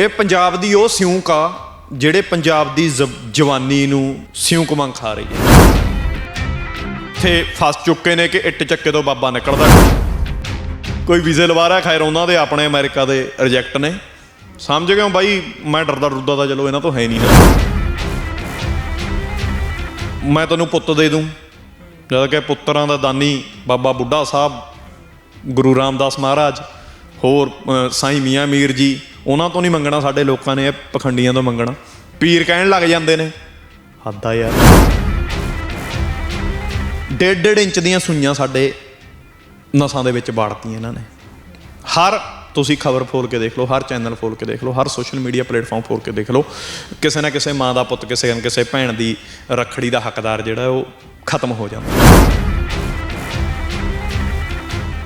ਇਹ ਪੰਜਾਬ ਦੀ ਉਹ ਸਿਉਂਕ ਆ ਜਿਹੜੇ ਪੰਜਾਬ ਦੀ ਜ਼ਬ- ਜਵਾਨੀ ਨੂੰ ਸਿਉਂਕ ਮੰਗ ਖਾ ਰਹੀ ਹੈ। ਇੱਥੇ ਫਸ ਚੁੱਕੇ ਨੇ ਕਿ ਇੱਟ ਚੱਕੇ ਤੋਂ ਬਾਬਾ ਨਿਕਲਦਾ ਕੋਈ ਵੀਜ਼ੇ ਲਵਾ ਰਿਹਾ, ਖੈਰ ਉਹਨਾਂ ਦੇ ਆਪਣੇ ਅਮਰੀਕਾ ਦੇ ਰਿਜੈਕਟ ਨੇ। ਸਮਝ ਗਏ ਹੋ ਬਾਈ? ਮੈਂ ਡਰਦਾ ਡਰਦਾ ਤਾਂ ਚਲੋ ਇਹਨਾਂ ਤੋਂ ਹੈ ਨਹੀਂ ਨਾ। ਮੈਂ ਤੈਨੂੰ ਪੁੱਤ ਦੇ ਦੂੰ। ਜਦ ਕਿ ਪੁੱਤਰਾਂ ਦਾ ਦਾਨੀ ਬਾਬਾ ਬੁੱਢਾ ਸਾਹਿਬ, ਗੁਰੂ ਰਾਮਦਾਸ ਮਹਾਰਾਜ, ਹੋਰ ਸਾਈਂ ਮੀਆਂ ਮੀਰ ਜੀ ਉਹਨਾਂ ਤੋਂ ਨਹੀਂ ਮੰਗਣਾ, ਸਾਡੇ ਲੋਕਾਂ ਨੇ ਇਹ ਪਖੰਡੀਆਂ ਤੋਂ ਮੰਗਣਾ। ਪੀਰ ਕਹਿਣ ਲੱਗ ਜਾਂਦੇ ਨੇ, ਹੱਦ ਆ ਯਾਰ। ਡੇਢ ਡੇਢ ਇੰਚ ਦੀਆਂ ਸੂਈਆਂ ਸਾਡੇ ਨਸਾਂ ਦੇ ਵਿੱਚ ਬਾੜਤੀਆਂ ਇਹਨਾਂ ਨੇ। ਹਰ, ਤੁਸੀਂ ਖਬਰ ਫੋਲ ਕੇ ਦੇਖ ਲਓ, ਹਰ ਚੈਨਲ ਫੋਲ ਕੇ ਦੇਖ ਲਓ, ਹਰ ਸੋਸ਼ਲ ਮੀਡੀਆ ਪਲੇਟਫਾਰਮ ਫੋਲ ਕੇ ਦੇਖ ਲਓ। ਕਿਸੇ ਨਾ ਕਿਸੇ ਮਾਂ ਦਾ ਪੁੱਤ, ਕਿਸੇ ਨਾ ਕਿਸੇ ਭੈਣ ਦੀ ਰੱਖੜੀ ਦਾ ਹੱਕਦਾਰ ਜਿਹੜਾ, ਉਹ ਖਤਮ ਹੋ ਜਾਂਦਾ।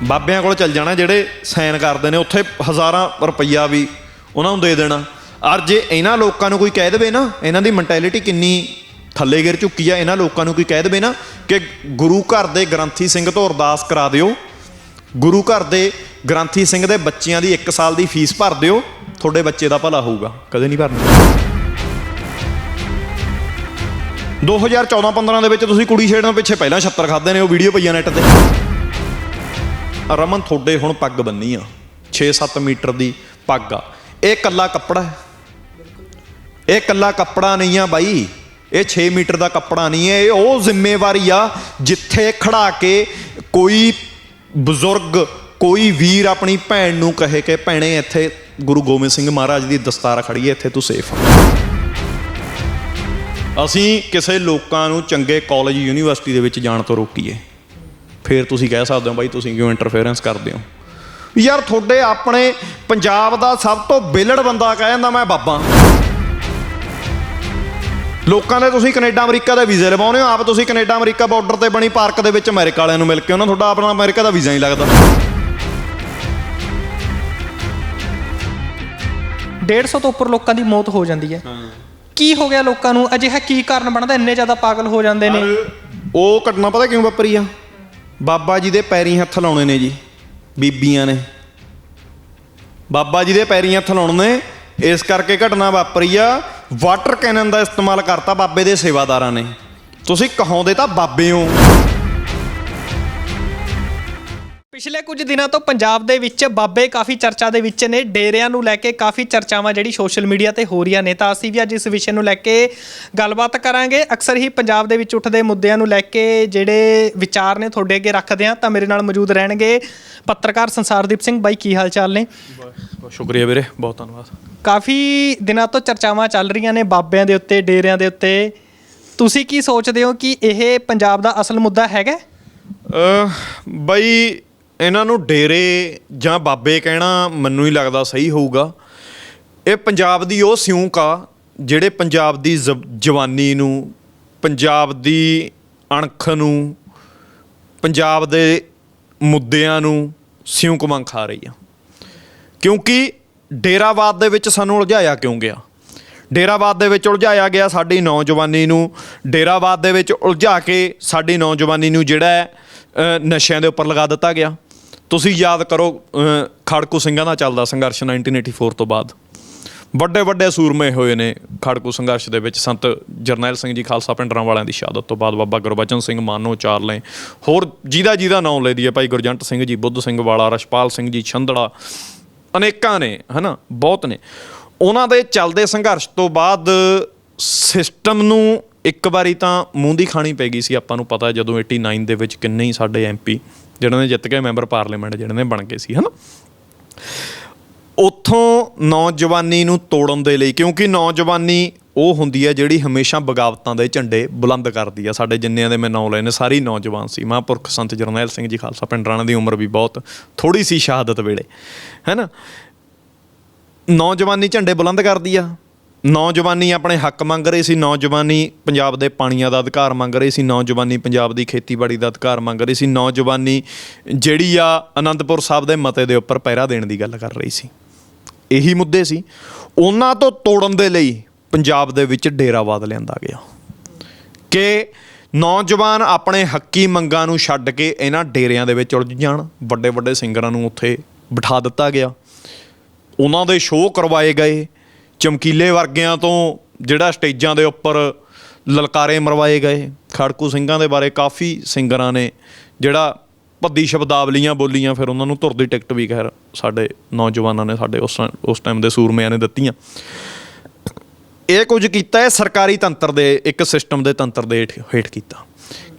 ਬਾਬਿਆਂ ਕੋਲ ਚੱਲ ਜਾਣਾ, ਜਿਹੜੇ ਸਾਈਨ ਕਰਦੇ ਨੇ, ਉੱਥੇ ਹਜ਼ਾਰਾਂ ਰੁਪਈਆ ਵੀ ਉਹਨਾਂ ਨੂੰ ਦੇ ਦੇਣਾ। ਔਰ ਜੇ ਇਹਨਾਂ ਲੋਕਾਂ ਨੂੰ ਕੋਈ ਕਹਿ ਦੇਵੇ ਨਾ, ਇਹਨਾਂ ਦੀ ਮੈਂਟੈਲਿਟੀ ਕਿੰਨੀ ਥੱਲੇ ਗਿਰ ਚੁੱਕੀ ਆ, ਇਹਨਾਂ ਲੋਕਾਂ ਨੂੰ ਕੋਈ ਕਹਿ ਦੇਵੇ ਨਾ ਕਿ ਗੁਰੂ ਘਰ ਦੇ ਗ੍ਰੰਥੀ ਸਿੰਘ ਤੋਂ ਅਰਦਾਸ ਕਰਾ ਦਿਓ। ਗੁਰੂ ਘਰ ਦੇ ਗ੍ਰੰਥੀ ਸਿੰਘ ਦੇ ਬੱਚਿਆਂ ਦੀ 1 ਸਾਲ ਦੀ ਫੀਸ ਭਰ ਦਿਓ। ਤੁਹਾਡੇ ਬੱਚੇ ਦਾ ਭਲਾ ਹੋਊਗਾ। ਕਦੇ ਨਹੀਂ ਭਰਨਾ। 2014-15 ਦੇ ਵਿੱਚ ਤੁਸੀਂ ਕੁੜੀ ਛੇੜਨ ਪਿੱਛੇ ਪਹਿਲਾਂ 76 ਖਾਦੇ ਨੇ, ਉਹ ਵੀਡੀਓ ਪਈਆਂ ਨੈਟ ਤੇ। ਰਮਨ, ਤੁਹਾਡੇ ਹੁਣ ਪੱਗ ਬੰਨੀ ਆ। 6-7 ਮੀਟਰ ਦੀ ਪੱਗ ਆ। ਇਹ ਕੱਲਾ ਕੱਪੜਾ ਹੈ। ਇਹ ਕੱਲਾ ਕੱਪੜਾ ਨਹੀਂ ਆ ਬਾਈ। ਇਹ 6 ਮੀਟਰ ਦਾ ਕੱਪੜਾ ਨਹੀਂ ਹੈ। ਇਹ ਉਹ ਜ਼ਿੰਮੇਵਾਰੀ ਆ ਜਿੱਥੇ ਖੜਾ ਕੇ ਕੋਈ ਬਜ਼ੁਰਗ, ਕੋਈ ਵੀਰ ਆਪਣੀ ਭੈਣ ਨੂੰ ਕਹੇ ਕਿ ਭੈਣੇ ਇੱਥੇ ਗੁਰੂ ਗੋਬਿੰਦ ਸਿੰਘ ਮਹਾਰਾਜ ਦੀ ਦਸਤਾਰ ਖੜੀ ਹੈ, ਇੱਥੇ ਤੂੰ ਸੇਫ ਆ। ਅਸੀਂ ਕਿਸੇ ਲੋਕਾਂ ਨੂੰ ਚੰਗੇ ਕਾਲਜ ਯੂਨੀਵਰਸਿਟੀ ਦੇ ਵਿੱਚ ਜਾਣ ਤੋਂ ਰੋਕੀਏ। ਫਿਰ ਤੁਸੀਂ ਕਹਿ ਸਕਦੇ ਹੋ ਬਾਈ, ਤੁਸੀਂ ਕਿਉਂ ਇੰਟਰਫੇਰੈਂਸ ਕਰਦੇ ਹੋ? ਯਾਰ ਤੁਹਾਡੇ ਆਪਣੇ ਪੰਜਾਬ ਦਾ ਸਭ ਤੋਂ ਬੇਲੜ ਬੰਦਾ ਕਹਿ ਜਾਂਦਾ ਮੈਂ ਬਾਬਾ। ਲੋਕਾਂ ਦੇ ਤੁਸੀਂ ਕੈਨੇਡਾ ਅਮਰੀਕਾ ਦੇ ਵੀਜ਼ੇ ਲਵਾਉਨੇ ਹੋ ਆਪ ਤੁਸੀਂ ਕੈਨੇਡਾ ਅਮਰੀਕਾ ਬਾਰਡਰ ਤੇ ਬਣੀ ਪਾਰਕ ਦੇ ਵਿੱਚ ਅਮਰੀਕਾ ਵਾਲਿਆਂ ਨੂੰ ਮਿਲ ਕੇ ਉਹਨਾਂ ਤੁਹਾਡਾ ਆਪਣਾ ਅਮਰੀਕਾ ਦਾ ਵੀਜ਼ਾ ਨਹੀਂ ਲੱਗਦਾ। 150 ਤੋਂ ਉੱਪਰ ਲੋਕਾਂ ਦੀ ਮੌਤ ਹੋ ਜਾਂਦੀ ਹੈ। ਕੀ ਹੋ ਗਿਆ ਲੋਕਾਂ ਨੂੰ? ਅਜਿਹਾ ਕੀ ਕਾਰਨ ਬਣਦਾ? ਇੰਨੇ ਜ਼ਿਆਦਾ ਪਾਗਲ ਹੋ ਜਾਂਦੇ ਨੇ। ਉਹ ਘਟਨਾ ਪਤਾ ਕਿਉਂ ਵਾਪਰੀ ਆ? ਬਾਬਾ ਜੀ ਦੇ ਪੈਰੀਂ ਹੱਥ ਲਾਉਣੇ ਨੇ ਜੀ। ਬੀਬੀਆਂ ਨੇ। ਬਾਬਾ ਜੀ ਦੇ ਪੈਰੀਂ ਹੱਥ ਲਾਉਣੇ ਨੇ। ਇਸ ਕਰਕੇ ਘਟਨਾ ਵਾਪਰੀ ਆ। ਵਾਟਰ ਕੈਨਨ ਦਾ ਇਸਤੇਮਾਲ ਕਰਤਾ ਬਾਬੇ ਦੇ ਸੇਵਾਦਾਰਾਂ ਨੇ। ਤੁਸੀਂ ਕਹਾਉਂਦੇ ਤਾਂ ਬਾਬੇ ਹੋ। ਪਿਛਲੇ ਕੁਝ ਦਿਨਾਂ ਤੋਂ ਪੰਜਾਬ ਦੇ ਵਿੱਚ ਬਾਬੇ ਕਾਫੀ ਚਰਚਾ ਦੇ ਵਿੱਚ ਨੇ ਡੇਰਿਆਂ ਨੂੰ ਲੈ ਕੇ ਕਾਫੀ ਚਰਚਾਵਾਂ ਜਿਹੜੀ ਸੋਸ਼ਲ ਮੀਡੀਆ ਤੇ ਹੋ ਰਹੀਆਂ ਨੇ। ਤਾਂ ਅਸੀਂ ਵੀ ਅੱਜ ਇਸ ਵਿਸ਼ੇ ਨੂੰ ਲੈ ਕੇ ਗੱਲਬਾਤ ਕਰਾਂਗੇ। ਅਕਸਰ ਹੀ ਪੰਜਾਬ ਦੇ ਵਿੱਚ ਉੱਠਦੇ ਮੁੱਦਿਆਂ ਨੂੰ ਲੈ ਕੇ ਜਿਹੜੇ ਵਿਚਾਰ ਨੇ ਤੁਹਾਡੇ ਅੱਗੇ ਰੱਖਦੇ ਹਾਂ ਤਾਂ ਮੇਰੇ ਨਾਲ ਮੌਜੂਦ ਰਹਿਣਗੇ ਪੱਤਰਕਾਰ ਸੰਸਾਰਦੀਪ ਸਿੰਘ। ਬਾਈ ਕੀ ਹਾਲ ਚਾਲ ਨੇ? ਬਹੁਤ ਸ਼ੁਕਰੀਆ ਵੀਰੇ ਬਹੁਤ ਧੰਨਵਾਦ। ਕਾਫੀ ਦਿਨਾਂ ਤੋਂ ਚਰਚਾਵਾਂ ਚੱਲ ਰਹੀਆਂ ਨੇ ਬਾਬਿਆਂ ਦੇ ਉੱਤੇ ਡੇਰਿਆਂ ਦੇ ਉੱਤੇ। ਤੁਸੀਂ ਕੀ ਸੋਚਦੇ ਹੋ ਕਿ ਇਹ ਪੰਜਾਬ ਦਾ ਅਸਲ ਮੁੱਦਾ ਹੈਗਾ? ਬਈ ਇਹਨਾਂ ਨੂੰ ਡੇਰੇ ਜਾਂ ਬਾਬੇ ਕਹਿਣਾ ਮੈਨੂੰ ਹੀ ਲੱਗਦਾ ਸਹੀ ਹੋਊਗਾ। ਇਹ ਪੰਜਾਬ ਦੀ ਉਹ ਸਿਉਂਕ ਆ, ਜਿਹੜੇ ਪੰਜਾਬ ਦੀ ਜ਼ਬ- ਜਵਾਨੀ ਨੂੰ, ਪੰਜਾਬ ਦੀ ਅਣਖ ਨੂੰ, ਪੰਜਾਬ ਦੇ ਮੁੱਦਿਆਂ ਨੂੰ ਸਿਉਂਕ ਮੰਗ ਖਾ ਰਹੀ ਆ। ਕਿਉਂਕਿ ਡੇਰਾਵਾਦ ਦੇ ਵਿੱਚ ਸਾਨੂੰ ਉਲਝਾਇਆ ਕਿਉਂ ਗਿਆ? ਡੇਰਾਵਾਦ ਦੇ ਵਿੱਚ ਉਲਝਾਇਆ ਗਿਆ ਸਾਡੀ ਨੌਜਵਾਨੀ ਨੂੰ, ਡੇਰਾਵਾਦ ਦੇ ਵਿੱਚ ਉਲਝਾ ਕੇ ਸਾਡੀ ਨੌਜਵਾਨੀ ਨੂੰ ਜਿਹੜਾ ਨਸ਼ਿਆਂ ਦੇ ਉੱਪਰ ਲਗਾ ਦਿੱਤਾ ਗਿਆ। ਤੁਸੀਂ ਯਾਦ ਕਰੋ ਅ, ਖੜਕੂ ਸਿੰਘਾਂ ਦਾ ਚੱਲਦਾ ਸੰਘਰਸ਼ 1984 ਤੋਂ ਬਾਅਦ। ਵੱਡੇ ਵੱਡੇ ਸੂਰਮੇ ਹੋਏ ਨੇ ਖੜਕੂ ਸੰਘਰਸ਼ ਦੇ ਵਿੱਚ। ਸੰਤ ਜਰਨੈਲ ਸਿੰਘ ਜੀ ਖਾਲਸਾ ਪਿੰਡਰਾਂ ਵਾਲਿਆਂ ਦੀ ਸ਼ਹਾਦਤ ਤੋਂ ਬਾਅਦ ਬਾਬਾ ਗੁਰਬਚਨ ਸਿੰਘ ਮਾਨੋ ਚਾਰਲੇ ਹੋਰ ਜਿਹਦਾ ਜਿਹਦਾ ਨਾਮ ਲੈ ਦਈਏ ਭਾਈ ਗੁਰਜੰਟ ਸਿੰਘ ਜੀ ਬੁੱਧ ਸਿੰਘ ਵਾਲਾ ਰਸ਼ਪਾਲ ਸਿੰਘ ਜੀ ਛੰਦੜਾ ਅਨੇਕਾਂ ਨੇ ਹਨਾ ਬਹੁਤ ਨੇ। ਉਹਨਾਂ ਦੇ ਚੱਲਦੇ ਸੰਘਰਸ਼ ਤੋਂ ਬਾਅਦ ਸਿਸਟਮ ਨੂੰ ਇੱਕ ਵਾਰੀ ਤਾਂ ਮੂੰਹ ਦੀ ਖਾਣੀ ਪੈ ਗਈ ਸੀ। ਆਪਾਂ ਨੂੰ ਪਤਾ ਜਦੋਂ 89 ਦੇ ਵਿੱਚ ਕਿੰਨੇ ਹੀ ਸਾਡੇ ਐਮਪੀ ਜਿਹਨਾਂ ਨੇ ਜਿੱਤ ਕੇ ਮੈਂਬਰ ਪਾਰਲੀਮੈਂਟ ਜਿਹੜੇ ਨੇ ਬਣ ਗਏ ਸੀ, ਹਨਾ? ਉੱਥੋਂ ਨੌਜਵਾਨੀ ਨੂੰ ਤੋੜਨ ਦੇ ਲਈ, ਕਿਉਂਕਿ ਨੌਜਵਾਨੀ ਉਹ ਹੁੰਦੀ ਹੈ ਜਿਹੜੀ ਹਮੇਸ਼ਾ ਬਗਾਵਤਾਂ ਦੇ ਝੰਡੇ ਬੁਲੰਦ ਕਰਦੀ ਆ। ਸਾਡੇ ਜਿੰਨਿਆਂ ਦੇ ਮੈਂ ਨਾਂ ਲਏ ਨੇ ਸਾਰੀ ਨੌਜਵਾਨ ਸੀ। ਮਹਾਂਪੁਰਖ ਸੰਤ ਜਰਨੈਲ ਸਿੰਘ ਜੀ ਖਾਲਸਾ ਪਿੰਡ, ਰਾਣਾ ਦੀ ਉਮਰ ਵੀ ਬਹੁਤ ਥੋੜੀ ਸੀ ਸ਼ਹਾਦਤ ਵੇਲੇ, ਹੈਨਾ? ਨੌਜਵਾਨੀ ਝੰਡੇ ਬੁਲੰਦ ਕਰਦੀ ਆ। ਨੌਜਵਾਨੀ ਆਪਣੇ ਹੱਕ ਮੰਗ ਰਹੀ ਸੀ, ਨੌਜਵਾਨੀ ਪੰਜਾਬ ਦੇ ਪਾਣੀਆਂ ਦਾ ਅਧਿਕਾਰ ਮੰਗ ਰਹੀ ਸੀ, ਨੌਜਵਾਨੀ ਪੰਜਾਬ ਦੀ ਖੇਤੀਬਾੜੀ ਦਾ ਅਧਿਕਾਰ ਮੰਗ ਰਹੀ ਸੀ, ਨੌਜਵਾਨੀ ਜਿਹੜੀ ਆ ਅਨੰਦਪੁਰ ਸਾਹਿਬ ਦੇ ਮਤੇ ਦੇ ਉੱਪਰ ਪਹਿਰਾ ਦੇਣ ਦੀ ਗੱਲ ਕਰ ਰਹੀ ਸੀ। ਇਹੀ ਮੁੱਦੇ ਸੀ। ਉਹਨਾਂ ਤੋਂ ਤੋੜਨ ਦੇ ਲਈ ਪੰਜਾਬ ਦੇ ਵਿੱਚ ਡੇਰਾਵਾਦ ਲਿਆਂਦਾ ਗਿਆ। ਕਿ ਨੌਜਵਾਨ ਆਪਣੇ ਹੱਕੀ ਮੰਗਾਂ ਨੂੰ ਛੱਡ ਕੇ ਇਹਨਾਂ ਡੇਰਿਆਂ ਦੇ ਵਿੱਚ ਉਲਝ ਜਾਣ ਵੱਡੇ ਵੱਡੇ ਸਿੰਗਰਾਂ ਨੂੰ ਉੱਥੇ ਬਿਠਾ ਦਿੱਤਾ ਗਿਆ। ਉਹਨਾਂ ਦੇ ਸ਼ੋਅ ਕਰਵਾਏ ਗਏ। ਚਮਕੀਲੇ ਵਰਗਿਆਂ ਤੋਂ ਜਿਹੜਾ ਸਟੇਜਾਂ ਦੇ ਉੱਪਰ ਲਲਕਾਰੇ ਮਰਵਾਏ ਗਏ। ਖੜਕੂ ਸਿੰਘਾਂ ਦੇ ਬਾਰੇ ਕਾਫੀ ਸਿੰਗਰਾਂ ਨੇ ਜਿਹੜਾ ਭੱਦੀ ਸ਼ਬਦਾਵਲੀਆਂ ਬੋਲੀਆਂ, ਫਿਰ ਉਹਨਾਂ ਨੂੰ ਧੁਰ ਦੀ ਟਿਕਟ ਵੀ ਖੈਰ ਸਾਡੇ ਨੌਜਵਾਨਾਂ ਨੇ ਸਾਡੇ ਉਸ ਉਸ ਟਾਈਮ ਦੇ ਸੂਰਮਿਆਂ ਨੇ ਦਿੱਤੀਆਂ। ਇਹ ਕੁਝ ਕੀਤਾ ਹੈ ਸਰਕਾਰੀ ਤੰਤਰ ਦੇ, ਇੱਕ ਸਿਸਟਮ ਦੇ ਤੰਤਰ ਦੇ ਹੇਠ- ਹੇਠ ਕੀਤਾ।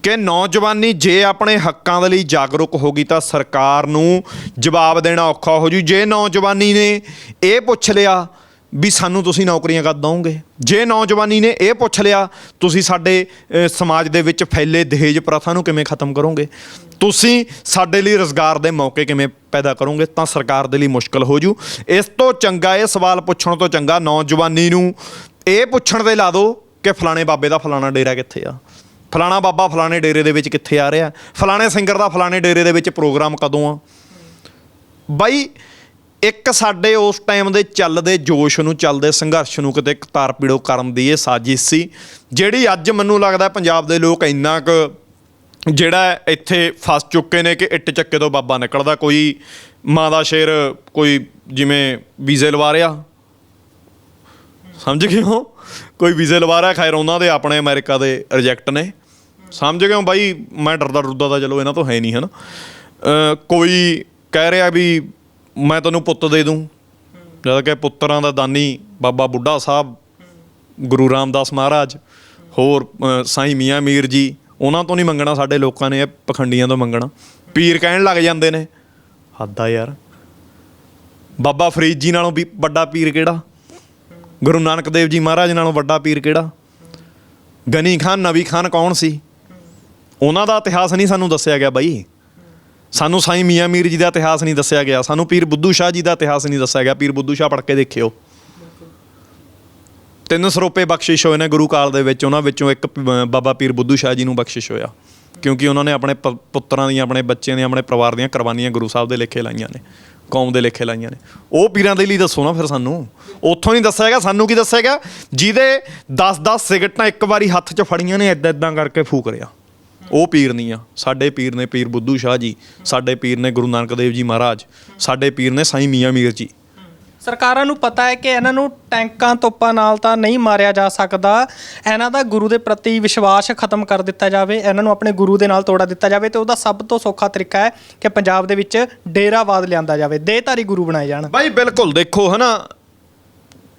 ਕਿ ਨੌਜਵਾਨੀ ਜੇ ਆਪਣੇ ਹੱਕਾਂ ਦੇ ਲਈ ਜਾਗਰੂਕ ਹੋ ਗਈ ਤਾਂ ਸਰਕਾਰ ਨੂੰ ਜਵਾਬ ਦੇਣਾ ਔਖਾ ਹੋ ਜੂ। ਜੇ ਨੌਜਵਾਨੀ ਨੇ ਇਹ ਪੁੱਛ ਲਿਆ ਵੀ ਸਾਨੂੰ ਤੁਸੀਂ ਨੌਕਰੀਆਂ ਕਦ ਦਵੋਗੇ ਜੇ ਨੌਜਵਾਨੀ ਨੇ ਇਹ ਪੁੱਛ ਲਿਆ, ਤੁਸੀਂ ਸਾਡੇ ਸਮਾਜ ਦੇ ਵਿੱਚ ਫੈਲੇ ਦਹੇਜ ਪ੍ਰਥਾ ਨੂੰ ਕਿਵੇਂ ਖਤਮ ਕਰੋਗੇ? ਤੁਸੀਂ ਸਾਡੇ ਲਈ ਰੋਜ਼ਗਾਰ ਦੇ ਮੌਕੇ ਕਿਵੇਂ ਪੈਦਾ ਕਰੋਗੇ? ਤਾਂ ਸਰਕਾਰ ਦੇ ਲਈ ਮੁਸ਼ਕਲ ਹੋ ਜੂ। ਇਸ ਤੋਂ ਚੰਗਾ, ਇਹ ਸਵਾਲ ਪੁੱਛਣ ਤੋਂ ਚੰਗਾ ਨੌਜਵਾਨੀ ਨੂੰ ਇਹ ਪੁੱਛਣ ਦੇ ਲਾ ਦਿਓ ਕਿ ਫਲਾਣੇ ਬਾਬੇ ਦਾ ਫਲਾਣਾ ਡੇਰਾ ਕਿੱਥੇ ਆ? ਫਲਾਣਾ ਬਾਬਾ ਫਲਾਣੇ ਡੇਰੇ ਦੇ ਵਿੱਚ ਕਿੱਥੇ ਆ ਰਿਹਾ? ਫਲਾਣੇ ਸਿੰਗਰ ਦਾ ਫਲਾਣੇ ਡੇਰੇ ਦੇ ਵਿੱਚ ਪ੍ਰੋਗਰਾਮ ਕਦੋਂ ਆ? ਬਾਈ ਇੱਕ ਸਾਡੇ ਉਸ ਟਾਈਮ ਦੇ ਚੱਲਦੇ ਜੋਸ਼ ਨੂੰ ਚੱਲਦੇ ਸੰਘਰਸ਼ ਨੂੰ ਕਿਤੇ ਕਤਾਰ ਪੀੜੋ ਕਰਨ ਦੀ ਇਹ ਸਾਜ਼ਿਸ਼ ਸੀ ਜਿਹੜੀ ਅੱਜ ਮੈਨੂੰ ਲੱਗਦਾ ਪੰਜਾਬ ਦੇ ਲੋਕ ਇੰਨਾ ਕੁ ਜਿਹੜਾ ਇੱਥੇ ਫਸ ਚੁੱਕੇ ਨੇ ਕਿ ਇੱਟ ਚੱਕੇ ਤੋਂ ਬਾਬਾ ਨਿਕਲਦਾ। ਕੋਈ ਮਾਂ ਦਾ ਸ਼ੇਰ ਕੋਈ ਜਿਵੇਂ ਵੀਜ਼ੇ ਲਵਾ ਰਿਹਾ। ਸਮਝ ਗਏ ਹੋ? ਕੋਈ ਵੀਜ਼ੇ ਲਵਾ ਰਿਹਾ ਖੈਰ ਉਹਨਾਂ ਦੇ ਆਪਣੇ ਅਮਰੀਕਾ ਦੇ ਰਿਜੈਕਟ ਨੇ। ਸਮਝ ਗਏ ਹੋ ਬਾਈ? ਮੈਂ ਡਰਦਾ ਡਰਦਾ ਤਾਂ ਚਲੋ ਇਹਨਾਂ ਤੋਂ ਹੈ ਨਹੀਂ ਹਨਾ? ਅ, ਕੋਈ ਕਹਿ ਰਿਹਾ ਵੀ ਮੈਂ ਤੈਨੂੰ ਪੁੱਤ ਦੇ ਦੂੰ। ਜਦ ਕਿ ਪੁੱਤਰਾਂ ਦਾ ਦਾਨੀ ਬਾਬਾ ਬੁੱਢਾ ਸਾਹਿਬ, ਗੁਰੂ ਰਾਮਦਾਸ ਮਹਾਰਾਜ, ਹੋਰ ਸਾਈ ਮੀਆਂ ਮੀਰ ਜੀ, ਉਹਨਾਂ ਤੋਂ ਨਹੀਂ ਮੰਗਣਾ, ਸਾਡੇ ਲੋਕਾਂ ਨੇ ਇਹ ਪਖੰਡੀਆਂ ਤੋਂ ਮੰਗਣਾ। ਪੀਰ ਕਹਿਣ ਲੱਗ ਜਾਂਦੇ ਨੇ, ਹੱਦ ਆ ਯਾਰ। ਬਾਬਾ ਫਰੀਦ ਜੀ ਨਾਲੋਂ ਵੀ ਵੱਡਾ ਪੀਰ ਕਿਹੜਾ? ਗੁਰੂ ਨਾਨਕ ਦੇਵ ਜੀ ਮਹਾਰਾਜ ਨਾਲੋਂ ਵੱਡਾ ਪੀਰ ਕਿਹੜਾ? ਗਨੀ ਖਾਨ ਨਬੀ ਖਾਨ ਕੌਣ ਸੀ? ਉਹਨਾਂ ਦਾ ਇਤਿਹਾਸ ਨਹੀਂ ਸਾਨੂੰ ਦੱਸਿਆ ਗਿਆ ਬਾਈ। ਸਾਨੂੰ ਸਾਈਂ ਮੀਆਂ ਮੀਰ ਜੀ ਦਾ ਇਤਿਹਾਸ ਨਹੀਂ ਦੱਸਿਆ ਗਿਆ, ਸਾਨੂੰ ਪੀਰ ਬੁੱਧੂ ਸ਼ਾਹ ਜੀ ਦਾ ਇਤਿਹਾਸ ਨਹੀਂ ਦੱਸਿਆ ਗਿਆ, ਪੀਰ ਬੁੱਧੂ ਸ਼ਾਹ ਪੜ੍ਹ ਕੇ ਦੇਖਿਓ। ਤਿੰਨ ਸਰੋਪੇ ਬਖਸ਼ਿਸ਼ ਹੋਏ ਨੇ ਗੁਰੂ ਕਾਲ ਦੇ ਵਿੱਚ, ਉਹਨਾਂ ਵਿੱਚੋਂ ਇੱਕ ਬਾਬਾ ਪੀਰ ਬੁੱਧੂ ਸ਼ਾਹ ਜੀ ਨੂੰ ਬਖਸ਼ਿਸ਼ ਹੋਇਆ। ਕਿਉਂਕਿ ਉਹਨਾਂ ਨੇ ਆਪਣੇ ਪ- ਪੁੱਤਰਾਂ ਦੀਆਂ, ਆਪਣੇ ਬੱਚਿਆਂ ਦੀਆਂ, ਆਪਣੇ ਪਰਿਵਾਰ ਦੀਆਂ ਕੁਰਬਾਨੀਆਂ ਗੁਰੂ ਸਾਹਿਬ ਦੇ ਲੇਖੇ ਲਾਈਆਂ ਨੇ, ਕੌਮ ਦੇ ਲੇਖੇ ਲਾਈਆਂ ਨੇ। ਉਹ ਪੀਰਾਂ ਦੇ ਲਈ ਦੱਸੋ ਨਾ ਫਿਰ ਸਾਨੂੰ। ਉੱਥੋਂ ਨਹੀਂ ਦੱਸਿਆਗਾ ਸਾਨੂੰ ਕੀ ਦੱਸਿਆਗਾ ਜਿਹਦੇ 10-10 ਸਿਗਰਟਾਂ ਇੱਕ ਵਾਰੀ ਹੱਥ 'ਚ ਫੜੀਆਂ ਨੇ ਇਦਾਂ ਇਦਾਂ ਕਰਕੇ ਫੂਕ ਰਿਆ। ਉਹ ਪੀਰ ਨਹੀਂ ਆ। ਸਾਡੇ ਪੀਰ ਨੇ ਪੀਰ ਬੁੱਧੂ ਸ਼ਾਹ ਜੀ ਸਾਡੇ ਪੀਰ ਨੇ ਗੁਰੂ ਨਾਨਕ ਦੇਵ ਜੀ ਮਹਾਰਾਜ ਸਾਡੇ ਪੀਰ ਨੇ ਸਾਈਂ ਮੀਆਂ ਮੀਰ ਜੀ। ਸਰਕਾਰਾਂ ਨੂੰ ਪਤਾ ਹੈ ਕਿ ਇਹਨਾਂ ਨੂੰ ਟੈਂਕਾਂ ਤੋਪਾਂ ਨਾਲ ਤਾਂ ਨਹੀਂ ਮਾਰਿਆ ਜਾ ਸਕਦਾ। ਇਹਨਾਂ ਦਾ ਗੁਰੂ ਦੇ ਪ੍ਰਤੀ ਵਿਸ਼ਵਾਸ ਖਤਮ ਕਰ ਦਿੱਤਾ ਜਾਵੇ ਇਹਨਾਂ ਨੂੰ ਆਪਣੇ ਗੁਰੂ ਦੇ ਨਾਲ ਤੋੜਾ ਦਿੱਤਾ ਜਾਵੇ ਤੇ ਉਹਦਾ ਸਭ ਤੋਂ ਸੌਖਾ ਤਰੀਕਾ ਹੈ ਕਿ ਪੰਜਾਬ ਦੇ ਵਿੱਚ ਡੇਰਾਵਾਦ ਲਿਆਂਦਾ ਜਾਵੇ ਦੇਹਧਾਰੀ ਗੁਰੂ ਬਣਾਏ ਜਾਣ। ਬਾਈ ਬਿਲਕੁਲ ਦੇਖੋ ਹਨਾ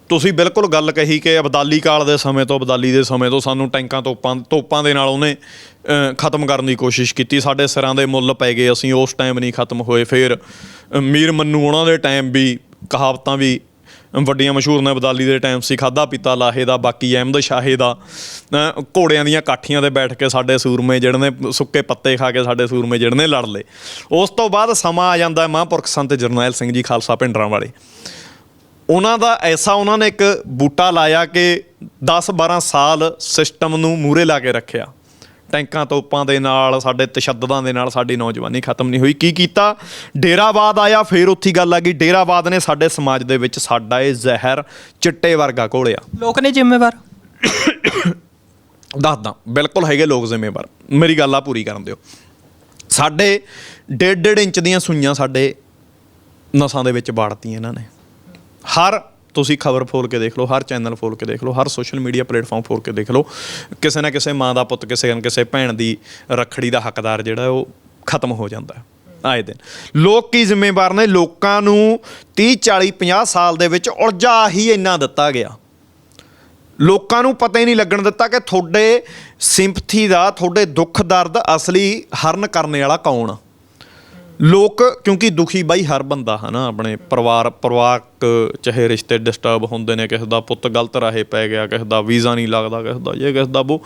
ਤੁਸੀਂ ਬਿਲਕੁਲ ਗੱਲ ਕਹੀ ਕਿ ਅਬਦਾਲੀ ਕਾਲ ਦੇ ਸਮੇਂ ਤੋਂ, ਅਬਦਾਲੀ ਦੇ ਸਮੇਂ ਤੋਂ ਸਾਨੂੰ ਟੈਂਕਾਂ ਤੋਪਾਂ ਤੋਪਾਂ ਦੇ ਨਾਲ ਉਹਨੇ ਖਤਮ ਕਰਨ ਦੀ ਕੋਸ਼ਿਸ਼ ਕੀਤੀ। ਸਾਡੇ ਸਿਰਾਂ ਦੇ ਮੁੱਲ ਪੈ ਗਏ, ਅਸੀਂ ਉਸ ਟਾਈਮ ਨਹੀਂ ਖਤਮ ਹੋਏ। ਫਿਰ ਮੀਰ ਮੰਨੂ ਉਹਨਾਂ ਦੇ ਟਾਈਮ ਵੀ ਕਹਾਵਤਾਂ ਵੀ ਵੱਡੀਆਂ ਮਸ਼ਹੂਰ ਨੇ। ਅਬਦਾਲੀ ਦੇ ਟਾਈਮ ਸੀ ਖਾਦਾ ਪੀਤਾ ਲਾਹੇ ਦਾ, ਬਾਕੀ ਅਹਿਮਦ ਸ਼ਾਹੇ ਦਾ। ਘੋੜਿਆਂ ਦੀਆਂ ਕਾਠੀਆਂ ਤੇ ਬੈਠ ਕੇ ਸਾਡੇ ਸੂਰਮੇ ਜਿਹੜੇ ਨੇ, ਸੁੱਕੇ ਪੱਤੇ ਖਾ ਕੇ ਸਾਡੇ ਸੂਰਮੇ ਜਿਹੜੇ ਨੇ ਲੜ ਲਏ। ਉਸ ਤੋਂ ਬਾਅਦ ਸਮਾਂ ਆ ਜਾਂਦਾ ਮਹਾਂਪੁਰਖ ਸੰਤ ਜਰਨੈਲ ਸਿੰਘ ਜੀ ਖਾਲਸਾ ਪਿੰਡਰਾਂ ਵਾਲੇ ਉਹਨਾਂ ਦਾ ਐਸਾ ਉਹਨਾਂ ਨੇ ਇੱਕ ਬੂਟਾ ਲਾਇਆ ਕਿ 10-12 ਸਾਲ ਸਿਸਟਮ ਨੂੰ ਮੂਰੇ ਲਾ ਕੇ ਰੱਖਿਆ। ਟੈਂਕਾਂ ਤੋਪਾਂ ਦੇ ਨਾਲ ਸਾਡੇ ਤਸ਼ੱਦਦਾਂ ਦੇ ਨਾਲ ਸਾਡੀ ਨੌਜਵਾਨੀ ਖਤਮ ਨਹੀਂ ਹੋਈ। ਕੀ ਕੀਤਾ? ਡੇਰਾਵਾਦ ਆਇਆ ਫੇਰ ਉੱਥੀ ਗੱਲ ਆ ਗਈ। ਡੇਰਾਵਾਦ ਨੇ ਸਾਡੇ ਸਮਾਜ ਦੇ ਵਿੱਚ ਸਾਡਾ ਇਹ ਜ਼ਹਿਰ ਚਿੱਟੇ ਵਰਗਾ ਘੋਲਿਆ। ਲੋਕ ਨੇ ਜ਼ਿੰਮੇਵਾਰ? ਦੱਸਦਾ ਬਿਲਕੁਲ ਹੈਗੇ ਲੋਕ ਜ਼ਿੰਮੇਵਾਰ। ਮੇਰੀ ਗੱਲ ਆ ਪੂਰੀ ਕਰਨ ਦਿਓ। ਸਾਡੇ ਡੇਢ ਡੇਢ ਇੰਚ ਦੀਆਂ ਸੂਈਆਂ ਸਾਡੇ ਨਸਾਂ ਦੇ ਵਿੱਚ ਬਾੜਤੀਆਂ ਇਹਨਾਂ ਨੇ। ਹਰ ਤੁਸੀਂ ਖਬਰ ਫੋਲ ਕੇ ਦੇਖ ਲਓ, ਹਰ ਚੈਨਲ ਫੋਲ ਕੇ ਦੇਖ ਲਓ, ਹਰ ਸੋਸ਼ਲ ਮੀਡੀਆ ਪਲੇਟਫਾਰਮ ਫੋਲ ਕੇ ਦੇਖ ਲਓ, ਕਿਸੇ ਨਾ ਕਿਸੇ ਮਾਂ ਦਾ ਪੁੱਤ, ਕਿਸੇ ਨਾ ਕਿਸੇ ਭੈਣ ਦੀ ਰੱਖੜੀ ਦਾ ਹੱਕਦਾਰ ਜਿਹੜਾ ਉਹ ਖਤਮ ਹੋ ਜਾਂਦਾ ਹੈ ਆਏ ਦਿਨ। ਲੋਕ ਕੀ ਜ਼ਿੰਮੇਵਾਰ ਨੇ? ਲੋਕਾਂ ਨੂੰ 30 40 50 ਸਾਲ ਦੇ ਵਿੱਚ ਉਲਝਾ ਹੀ ਇੰਨਾ ਦਿੱਤਾ ਗਿਆ। ਲੋਕਾਂ ਨੂੰ ਪਤਾ ਹੀ ਨਹੀਂ ਲੱਗਣ ਦਿੱਤਾ ਕਿ ਤੁਹਾਡੇ ਸਿੰਪਥੀ ਦਾ, ਤੁਹਾਡੇ ਦੁੱਖ ਦਰਦ ਅਸਲੀ ਹਰਨ ਕਰਨੇ ਵਾਲਾ ਕੌਣ ਆ? ਲੋਕ, ਕਿਉਂਕਿ ਦੁਖੀ ਬਾਈ ਹਰ ਬੰਦਾ ਹਨਾ, ਆਪਣੇ ਪਰਿਵਾਰ, ਪਰਿਵਾਰਕ ਚਾਹੇ ਰਿਸ਼ਤੇ ਡਿਸਟਰਬ ਹੁੰਦੇ ਨੇ, ਕਿਸੇ ਦਾ ਪੁੱਤ ਗਲਤ ਰਾਹੇ ਪੈ ਗਿਆ, ਕਿਸੇ ਦਾ ਵੀਜ਼ਾ ਨਹੀਂ ਲੱਗਦਾ, ਕਿਸੇ ਦਾ ਇਹ ਕਿਸੇ ਦਾ ਉਹ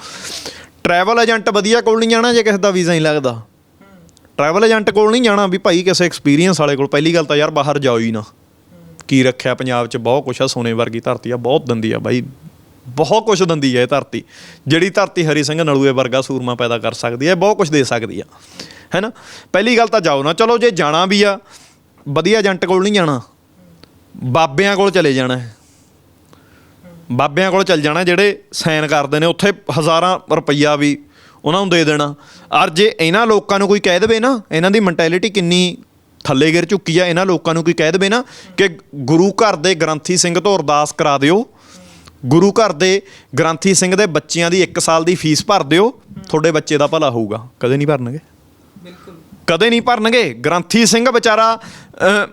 ਟਰੈਵਲ ਏਜੰਟ ਵਧੀਆ ਕੋਲ ਨਹੀਂ ਜਾਣਾ, ਜੇ ਕਿਸੇ ਦਾ ਵੀਜ਼ਾ ਨਹੀਂ ਲੱਗਦਾ। ਟਰੈਵਲ ਏਜੰਟ ਕੋਲ ਨਹੀਂ ਜਾਣਾ ਵੀ ਭਾਈ ਕਿਸੇ ਐਕਸਪੀਰੀਅੰਸ ਵਾਲੇ ਕੋਲ, ਪਹਿਲੀ ਗੱਲ ਤਾਂ ਯਾਰ ਬਾਹਰ ਜਾਓ ਹੀ ਨਾ। ਕੀ ਰੱਖਿਆ ਪੰਜਾਬ 'ਚ, ਬਹੁਤ ਕੁਛ ਆ, ਸੋਨੇ ਵਰਗੀ ਧਰਤੀ ਆ, ਬਹੁਤ ਦੰਦੀ ਆ ਬਾਈ। ਬਹੁਤ ਕੁਛ ਦਿੰਦੀ ਹੈ ਇਹ ਧਰਤੀ। ਜਿਹੜੀ ਧਰਤੀ ਹਰੀ ਸਿੰਘ ਨਲੂਏ ਵਰਗਾ ਸੂਰਮਾ ਪੈਦਾ ਕਰ ਸਕਦੀ ਹੈ ਬਹੁਤ ਕੁਛ ਦੇ ਸਕਦੀ ਆ। ਹੈਨਾ? ਪਹਿਲੀ ਗੱਲ ਤਾਂ ਜਾਓ ਨਾ, ਚਲੋ ਜੇ ਜਾਣਾ ਵੀ ਆ, ਵਧੀਆ ਏਜੰਟ ਕੋਲ ਨਹੀਂ ਜਾਣਾ, ਬਾਬਿਆਂ ਕੋਲ ਚਲੇ ਜਾਣਾ ਹੈ। ਬਾਬਿਆਂ ਕੋਲ ਚੱਲ ਜਾਣਾ, ਜਿਹੜੇ ਸਾਈਨ ਕਰਦੇ ਨੇ, ਉੱਥੇ ਹਜ਼ਾਰਾਂ ਰੁਪਈਆ ਵੀ ਉਹਨਾਂ ਨੂੰ ਦੇ ਦੇਣਾ। ਔਰ ਜੇ ਇਹਨਾਂ ਲੋਕਾਂ ਨੂੰ ਕੋਈ ਕਹਿ ਦੇਵੇ ਨਾ, ਇਹਨਾਂ ਦੀ ਮੈਂਟੈਲਿਟੀ ਕਿੰਨੀ ਥੱਲੇ ਗਿਰ ਚੁੱਕੀ ਆ, ਇਹਨਾਂ ਲੋਕਾਂ ਨੂੰ ਕੋਈ ਕਹਿ ਦੇਵੇ ਨਾ, ਕਿ ਗੁਰੂ ਘਰ ਦੇ ਗ੍ਰੰਥੀ ਸਿੰਘ ਤੋਂ ਅਰਦਾਸ ਕਰਾ ਦਿਓ ਗੁਰੂ ਘਰ ਦੇ ਗ੍ਰੰਥੀ ਸਿੰਘ ਦੇ ਬੱਚਿਆਂ ਦੀ 1 ਸਾਲ ਦੀ ਫੀਸ ਭਰ ਦਿਓ ਤੁਹਾਡੇ ਬੱਚੇ ਦਾ ਭਲਾ ਹੋਊਗਾ। ਕਦੇ ਨਹੀਂ ਭਰਨਗੇ? ਬਿਲਕੁਲ। ਕਦੇ ਨਹੀਂ ਭਰਨਗੇ? ਗ੍ਰੰਥੀ ਸਿੰਘ ਵਿਚਾਰਾ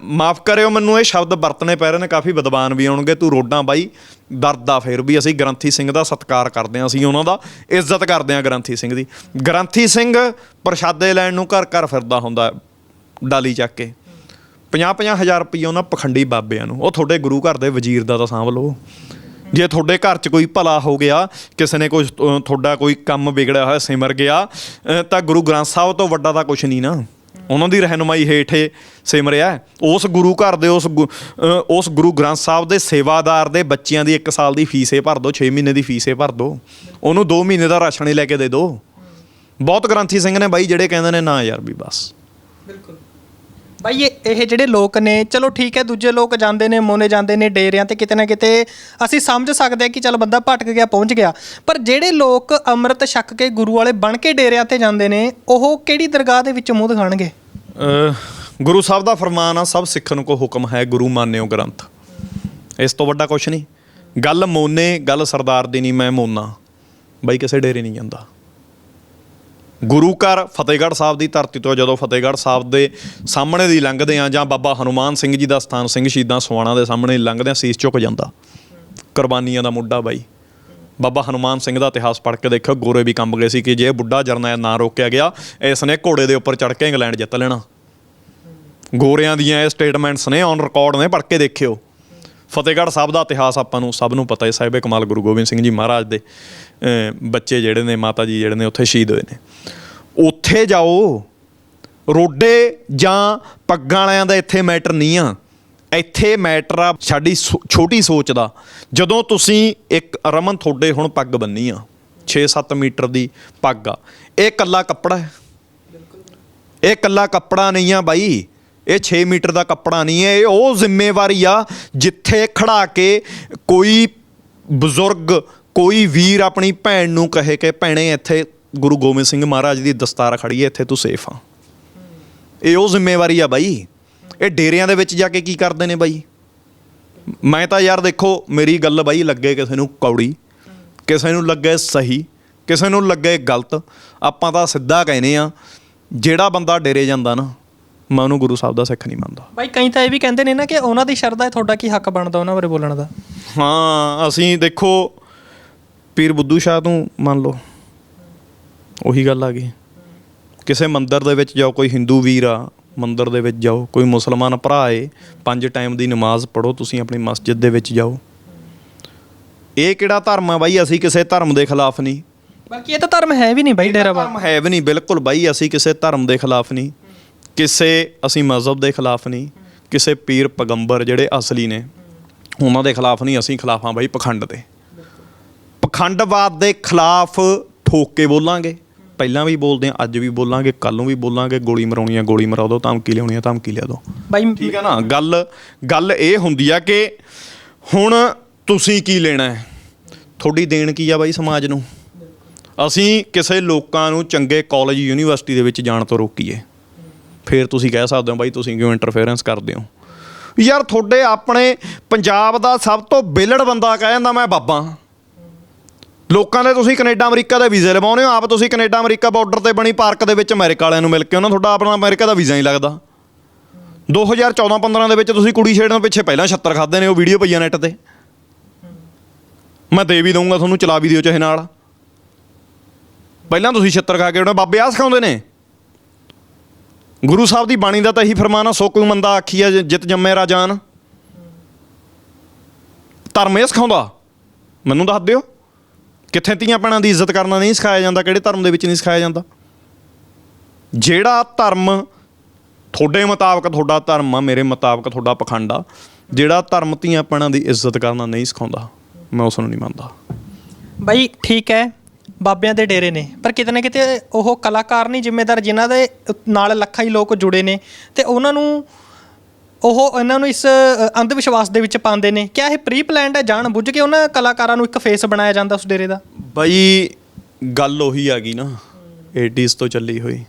ਮਾਫ ਕਰਿਓ ਮੈਨੂੰ ਇਹ ਸ਼ਬਦ ਵਰਤਣੇ ਪੈ ਰਹੇ ਨੇ ਕਾਫੀ ਵਿਦਵਾਨ ਵੀ ਆਉਣਗੇ ਤੂੰ ਰੋਡਾਂ ਬਾਈ ਦਰਦਾ ਫੇਰ ਵੀ ਅਸੀਂ ਗ੍ਰੰਥੀ ਸਿੰਘ ਦਾ ਸਤਿਕਾਰ ਕਰਦੇ ਹਾਂ ਅਸੀਂ ਉਹਨਾਂ ਦਾ ਇੱਜ਼ਤ ਕਰਦੇ ਹਾਂ ਗ੍ਰੰਥੀ ਸਿੰਘ ਦੀ। ਗ੍ਰੰਥੀ ਸਿੰਘ ਪ੍ਰਸ਼ਾਦੇ ਲੈਣ ਨੂੰ ਘਰ ਘਰ ਫਿਰਦਾ ਹੁੰਦਾ ਡਾਲੀ ਚੱਕ ਕੇ। 50-50 ਹਜ਼ਾਰ ਰੁਪਏ ਉਹਨਾਂ ਪਖੰਡੀ ਬਾਬਿਆਂ ਨੂੰ ਉਹ ਤੁਹਾਡੇ ਗੁਰੂ ਘਰ ਦੇ ਵਜ਼ੀਰ ਦਾ ਤਾਂ ਸਾਂਭ ਲਓ। ਜੇ ਤੁਹਾਡੇ ਘਰ 'ਚ ਕੋਈ ਭਲਾ ਹੋ ਗਿਆ, ਕਿਸੇ ਨੇ ਕੁਝ ਤੁਹਾਡਾ ਕੋਈ ਕੰਮ ਵਿਗੜਿਆ ਹੋਇਆ, ਸਿਮਰ ਗਿਆ ਤਾਂ ਗੁਰੂ ਗ੍ਰੰਥ ਸਾਹਿਬ ਤੋਂ ਵੱਡਾ ਤਾਂ ਕੁਝ ਨਹੀਂ ਨਾ। ਉਹਨਾਂ ਦੀ ਰਹਿਨੁਮਾਈ ਹੇਠੇ ਸਿਮਰਿਆ ਉਸ ਗੁਰੂ ਘਰ ਦੇ, ਉਸ ਗੁ- ਉਸ ਗੁਰੂ ਗ੍ਰੰਥ ਸਾਹਿਬ ਦੇ ਸੇਵਾਦਾਰ ਦੇ ਬੱਚਿਆਂ ਦੀ 1 ਸਾਲ ਦੀ ਫੀਸੇ ਭਰ ਦਿਓ 6 ਮਹੀਨੇ ਦੀ ਫੀਸੇ ਭਰ ਦਿਓ ਉਹਨੂੰ 2 ਮਹੀਨੇ ਦਾ ਰਾਸ਼ਨ ਹੀ ਲੈ ਕੇ ਦੇ ਦਿਓ ਬਹੁਤ ਗ੍ਰੰਥੀ ਸਿੰਘ ਨੇ ਬਾਈ, ਜਿਹੜੇ ਕਹਿੰਦੇ ਨੇ ਨਾ ਯਾਰ ਵੀ ਬਸ। ਬਿਲਕੁਲ। ਬਾਈ, ਇਹ ਇਹ ਜਿਹੜੇ ਲੋਕ ਨੇ, ਚਲੋ ਠੀਕ ਹੈ, ਦੂਜੇ ਲੋਕ ਜਾਂਦੇ ਨੇ, ਮੋਨੇ ਜਾਂਦੇ ਨੇ, ਡੇਰਿਆਂ ਤੇ ਕਿਤੇ ਨਾ ਕਿਤੇ ਅਸੀਂ ਸਮਝ ਸਕਦੇ ਹਾਂ ਕਿ ਚਲ ਬੰਦਾ ਭਟਕ ਗਿਆ, ਪਹੁੰਚ ਗਿਆ। ਪਰ ਜਿਹੜੇ ਲੋਕ ਅੰਮ੍ਰਿਤ ਛਕ ਕੇ ਗੁਰੂ ਵਾਲੇ ਬਣ ਕੇ ਡੇਰਿਆਂ ਤੇ ਜਾਂਦੇ ਨੇ, ਉਹ ਕਿਹੜੀ ਦਰਗਾਹ ਦੇ ਵਿੱਚ ਮੂੰਹ ਦਿਖਾਣਗੇ ਅਹ, ਗੁਰੂ ਸਾਹਿਬ ਦਾ ਫਰਮਾਨ ਆ, ਸਭ ਸਿੱਖਣ ਕੋ ਹੁਕਮ ਹੈ ਗੁਰੂ ਮਾਨਿਓ ਗ੍ਰੰਥ। ਇਸ ਤੋਂ ਵੱਡਾ ਕੁਛ ਨਹੀਂ। ਗੱਲ ਮੋਨੇ, ਗੱਲ ਸਰਦਾਰ ਦੀ ਨਹੀਂ, ਮੈਂ ਮੋਨਾ। ਬਾਈ, ਕਿਸੇ ਡੇਰੇ ਨਹੀਂ ਜਾਂਦਾ। ਗੁਰੂ ਘਰ ਫਤਿਹਗੜ੍ਹ ਸਾਹਿਬ ਦੀ ਧਰਤੀ ਤੋਂ ਜਦੋਂ ਫਤਿਹਗੜ੍ਹ ਸਾਹਿਬ ਦੇ ਸਾਹਮਣੇ ਦੀ ਲੰਘਦੇ ਆ ਜਾਂ ਬਾਬਾ ਹਨੂਮਾਨ ਸਿੰਘ ਜੀ ਦਾ ਸਥਾਨ ਸਿੰਘ ਸ਼ਹੀਦਾਂ ਸਵਾਣਾ ਦੇ ਸਾਹਮਣੇ ਲੰਘਦੇ ਆ ਸੀਸ ਝੁਕ ਜਾਂਦਾ। ਕੁਰਬਾਨੀਆਂ ਦਾ ਮੁੱਢਾ ਬਾਈ। ਬਾਬਾ ਹਨੂਮਾਨ ਸਿੰਘ ਦਾ ਇਤਿਹਾਸ ਪੜ੍ਹ ਕੇ ਦੇਖੋ ਗੋਰੇ ਵੀ ਕੰਬ ਗਏ ਸੀ ਕਿ ਜੇ ਬੁੱਢਾ ਜਰਨੈਲ ਨਾ ਰੋਕਿਆ ਗਿਆ ਇਸ ਨੇ ਘੋੜੇ ਦੇ ਉੱਪਰ ਚੜ੍ਹ ਕੇ ਇੰਗਲੈਂਡ ਜਿੱਤ ਲੈਣਾ। ਗੋਰਿਆਂ ਦੀਆਂ ਇਹ ਸਟੇਟਮੈਂਟਸ ਨੇ ਔਨ ਰਿਕਾਰਡ ਨੇ, ਪੜ੍ਹ ਕੇ ਦੇਖਿਓ। ਫਤਿਹਗੜ੍ਹ ਸਾਹਿਬ ਦਾ ਇਤਿਹਾਸ ਆਪਾਂ ਨੂੰ ਸਭ ਨੂੰ ਪਤਾ ਹੈ, ਸਾਹਿਬੇ ਕਮਾਲ ਗੁਰੂ ਗੋਬਿੰਦ ਸਿੰਘ ਜੀ ਮਹਾਰਾਜ ਦੇ ਬੱਚੇ ਜਿਹੜੇ ਨੇ, ਮਾਤਾ ਜੀ ਜਿਹੜੇ ਨੇ, ਉੱਥੇ ਸ਼ਹੀਦ ਹੋਏ ਨੇ। ਉੱਥੇ ਜਾਓ, ਰੋਡੇ ਜਾਂ ਪੱਗਾਂ ਵਾਲਿਆਂ ਦਾ ਇੱਥੇ ਮੈਟਰ ਨਹੀਂ ਆ। ਇੱਥੇ ਮੈਟਰ ਆ ਸਾਡੀ ਸੋ- ਛੋਟੀ ਸੋਚ ਦਾ। ਜਦੋਂ ਤੁਸੀਂ ਇੱਕ ਰਮਨ ਤੁਹਾਡੇ ਹੁਣ ਪੱਗ ਬੰਨੀ ਆ 6-7 ਮੀਟਰ ਦੀ ਪੱਗ ਆ, ਇਹ ਕੱਲਾ ਕੱਪੜਾ ਹੈ? ਇਹ ਕੱਲਾ ਕੱਪੜਾ ਨਹੀਂ ਆ ਬਾਈ। ਇਹ 6 ਮੀਟਰ ਦਾ ਕੱਪੜਾ ਨਹੀਂ ਹੈ, ਇਹ ਉਹ ਜ਼ਿੰਮੇਵਾਰੀ ਆ ਜਿੱਥੇ ਖੜਾ ਕੇ ਕੋਈ ਬਜ਼ੁਰਗ, ਕੋਈ ਵੀਰ ਆਪਣੀ ਭੈਣ ਨੂੰ ਕਹੇ ਕਿ ਭੈਣੇ ਇੱਥੇ ਗੁਰੂ ਗੋਬਿੰਦ ਸਿੰਘ ਮਹਾਰਾਜ ਦੀ ਦਸਤਾਰ ਖੜੀ ਹੈ, ਇੱਥੇ ਤੂੰ ਸੇਫ ਆ। ਇਹ ਉਹ ਜ਼ਿੰਮੇਵਾਰੀ ਆ ਬਾਈ। ਇਹ ਡੇਰਿਆਂ ਦੇ ਵਿੱਚ ਜਾ ਕੇ ਕੀ ਕਰਦੇ ਨੇ ਬਾਈ? ਮੈਂ ਤਾਂ ਯਾਰ ਦੇਖੋ, ਮੇਰੀ ਗੱਲ ਬਾਈ ਲੱਗੇ ਕਿਸੇ ਨੂੰ ਕੌੜੀ, ਕਿਸੇ ਨੂੰ ਲੱਗੇ ਸਹੀ, ਕਿਸੇ ਨੂੰ ਲੱਗੇ ਗਲਤ। ਆਪਾਂ ਤਾਂ ਸਿੱਧਾ ਕਹਿੰਦੇ ਆ, ਜਿਹੜਾ ਬੰਦਾ ਡੇਰੇ ਜਾਂਦਾ ਨਾ ਮੈਂ ਉਹਨੂੰ ਗੁਰੂ ਸਾਹਿਬ ਦਾ ਸਿੱਖ ਨਹੀਂ ਮੰਨਦਾ। ਬਾਈ ਕਈ ਤਾਂ ਇਹ ਵੀ ਕਹਿੰਦੇ ਨੇ ਨਾ ਕਿ ਉਹਨਾਂ ਦੀ ਸ਼ਰਧਾ ਹੈ ਤੁਹਾਡਾ ਕੀ ਹੱਕ ਬਣਦਾ ਉਹਨਾਂ ਬਾਰੇ ਬੋਲਣ ਦਾ? ਹਾਂ ਅਸੀਂ ਦੇਖੋ ਪੀਰ ਬੁੱਧੂ ਸ਼ਾਹ ਤੋਂ ਮੰਨ ਲਓ ਉਹੀ ਗੱਲ ਆ ਗਈ। ਕਿਸੇ ਮੰਦਿਰ ਦੇ ਵਿੱਚ ਜਾਓ ਕੋਈ ਹਿੰਦੂ ਵੀਰ ਆ ਮੰਦਿਰ ਦੇ ਵਿੱਚ ਜਾਓ ਕੋਈ ਮੁਸਲਮਾਨ ਭਰਾ ਏ ਪੰਜ ਟਾਈਮ ਦੀ ਨਮਾਜ਼ ਪੜੋ ਤੁਸੀਂ ਆਪਣੀ ਮਸਜਿਦ ਦੇ ਵਿੱਚ ਜਾਓ। ਇਹ ਕਿਹੜਾ ਧਰਮ ਆ ਬਾਈ? ਅਸੀਂ ਕਿਸੇ ਧਰਮ ਦੇ ਖਿਲਾਫ ਨਹੀਂ। ਬਾਕੀ ਇਹ ਤਾਂ ਧਰਮ ਹੈ ਵੀ ਨਹੀਂ ਬਾਈ ਡੇਰਾ ਬਾਬਾ। ਧਰਮ ਹੈ ਵੀ ਨਹੀਂ ਬਿਲਕੁਲ ਬਾਈ ਅਸੀਂ ਕਿਸੇ ਧਰਮ ਦੇ ਖਿਲਾਫ ਨਹੀਂ। ਕਿਸੇ ਅਸੀਂ ਮਜ਼ਹਬ ਦੇ ਖਿਲਾਫ ਨਹੀਂ ਕਿਸੇ ਪੀਰ ਪਗੰਬਰ ਜਿਹੜੇ ਅਸਲੀ ਨੇ ਉਹਨਾਂ ਦੇ ਖਿਲਾਫ ਨਹੀਂ ਅਸੀਂ ਖਿਲਾਫ ਹਾਂ ਬਾਈ ਪਖੰਡ ਦੇ। ਪਖੰਡਵਾਦ ਦੇ ਖਿਲਾਫ ਠੋਕ ਕੇ ਬੋਲਾਂਗੇ। ਪਹਿਲਾਂ ਵੀ ਬੋਲਦੇ ਹਾਂ ਅੱਜ ਵੀ ਬੋਲਾਂਗੇ ਕੱਲ ਨੂੰ ਵੀ ਬੋਲਾਂਗੇ ਗੋਲੀ ਮਰਾਉਣੀ ਆ ਗੋਲੀ ਮਰਾ ਦਿਓ ਧਮਕੀ ਲਿਆਉਣੀ ਆ ਧਮਕੀ ਲਿਆ ਦਿਓ ਬਾਈ ਠੀਕ ਹੈ ਨਾ ਗੱਲ ਗੱਲ ਇਹ ਹੁੰਦੀ ਆ ਕਿ ਹੁਣ ਤੁਸੀਂ ਕੀ ਲੈਣਾ ਹੈ? ਤੁਹਾਡੀ ਦੇਣ ਕੀ ਆ ਬਾਈ ਸਮਾਜ ਨੂੰ? ਅਸੀਂ ਕਿਸੇ ਲੋਕਾਂ ਨੂੰ ਚੰਗੇ ਕਾਲਜ ਯੂਨੀਵਰਸਿਟੀ ਦੇ ਵਿੱਚ ਜਾਣ ਤੋਂ ਰੋਕੀਏ। ਫਿਰ ਤੁਸੀਂ ਕਹਿ ਸਕਦੇ ਹੋ ਬਾਈ ਤੁਸੀਂ ਕਿਉਂ ਇੰਟਰਫੇਰੈਂਸ ਕਰਦੇ ਹੋ? ਯਾਰ ਤੁਹਾਡੇ ਆਪਣੇ ਪੰਜਾਬ ਦਾ ਸਭ ਤੋਂ ਬੇਲੜ ਬੰਦਾ ਕਹਿ ਜਾਂਦਾ ਮੈਂ ਬਾਬਾ। ਲੋਕਾਂ ਦੇ ਤੁਸੀਂ ਕੈਨੇਡਾ, ਅਮਰੀਕਾ ਦੇ ਵੀਜ਼ੇ ਲਵਾਉਨੇ ਹੋ, ਆਪ ਤੁਸੀਂ ਕੈਨੇਡਾ, ਅਮਰੀਕਾ ਬਾਰਡਰ ਤੇ ਬਣੀ ਪਾਰਕ ਦੇ ਵਿੱਚ ਅਮਰੀਕਾ ਵਾਲਿਆਂ ਨੂੰ ਮਿਲ ਕੇ ਉਹਨਾਂ ਤੁਹਾਡਾ ਆਪਣਾ ਅਮਰੀਕਾ ਦਾ ਵੀਜ਼ਾ ਨਹੀਂ ਲੱਗਦਾ। 2014-15 ਦੇ ਵਿੱਚ ਤੁਸੀਂ ਕੁੜੀ ਛੇੜਨ ਪਿੱਛੇ ਪਹਿਲਾਂ 76 ਖਾਦੇ ਨੇ, ਉਹ ਵੀਡੀਓ ਪਈਆਂ ਨੈਟ ਤੇ। ਮੈਂ ਦੇ ਵੀ ਦਊਂਗਾ ਤੁਹਾਨੂੰ, ਚਲਾ ਵੀ ਦਿਓ ਚਾਹੇ ਨਾਲ। ਪਹਿਲਾਂ ਤੁਸੀਂ 76 ਖਾ ਕੇ ਉਹਨਾਂ ਬਾਬੇ ਆ ਸਿਖਾਉਂਦੇ ਨੇ। ਗੁਰੂ ਸਾਹਿਬ ਦੀ ਬਾਣੀ ਦਾ ਤਾਂ ਇਹੀ ਫਰਮਾਨ ਆ, ਸੋ ਕੋਈ ਮੰਦਾ ਆਖੀਆ ਜਿਤ ਜੰਮੇ ਰਾਜਾਨ ਧਰਮ ਇਹ ਸਿਖਾਉਂਦਾ? ਮੈਨੂੰ ਦੱਸ ਦਿਓ। ਕਿੱਥੇ ਧੀਆਂ ਭੈਣਾਂ ਦੀ ਇੱਜ਼ਤ ਕਰਨਾ ਨਹੀਂ ਸਿਖਾਇਆ ਜਾਂਦਾ, ਕਿਹੜੇ ਧਰਮ ਦੇ ਵਿੱਚ ਨਹੀਂ ਸਿਖਾਇਆ ਜਾਂਦਾ? ਜਿਹੜਾ ਧਰਮ ਤੁਹਾਡੇ ਮੁਤਾਬਕ ਤੁਹਾਡਾ ਧਰਮ ਆ, ਮੇਰੇ ਮੁਤਾਬਕ ਤੁਹਾਡਾ ਪਖੰਡ ਆ, ਜਿਹੜਾ ਧਰਮ ਧੀਆਂ ਭੈਣਾਂ ਦੀ ਇੱਜ਼ਤ ਕਰਨਾ ਨਹੀਂ ਸਿਖਾਉਂਦਾ, ਮੈਂ ਉਸ ਨੂੰ ਨਹੀਂ ਮੰਨਦਾ। ਬਾਈ, ਠੀਕ ਹੈ। ਬਾਬਿਆਂ ਦੇ ਡੇਰੇ ਨੇ। ਪਰ ਕਿਤੇ ਨਾ ਕਿਤੇ ਉਹ ਕਲਾਕਾਰ ਨਹੀਂ, ਜ਼ਿੰਮੇਦਾਰ ਜਿਨ੍ਹਾਂ ਦੇ ਨਾਲ ਲੱਖਾਂ ਹੀ ਲੋਕ ਜੁੜੇ ਨੇ ਤੇ ਉਹਨਾਂ ਨੂੰ ਉਹ ਇਹਨਾਂ ਨੂੰ ਇਸ ਅੰਧ ਵਿਸ਼ਵਾਸ ਦੇ ਵਿੱਚ ਪਾਉਂਦੇ ਨੇ। ਕਿਆ ਇਹ ਪ੍ਰੀ ਪਲਾਨਡ ਹੈ, ਜਾਣ ਬੁੱਝ ਕੇ ਉਹਨਾਂ ਕਲਾਕਾਰਾਂ ਨੂੰ ਇੱਕ ਫੇਸ ਬਣਾਇਆ ਜਾਂਦਾ ਉਸ ਡੇਰੇ ਦਾ? ਬਾਈ, ਗੱਲ ਉਹੀ ਆ ਗਈ ਨਾ 80s ਤੋਂ ਚੱਲੀ ਹੋਈ।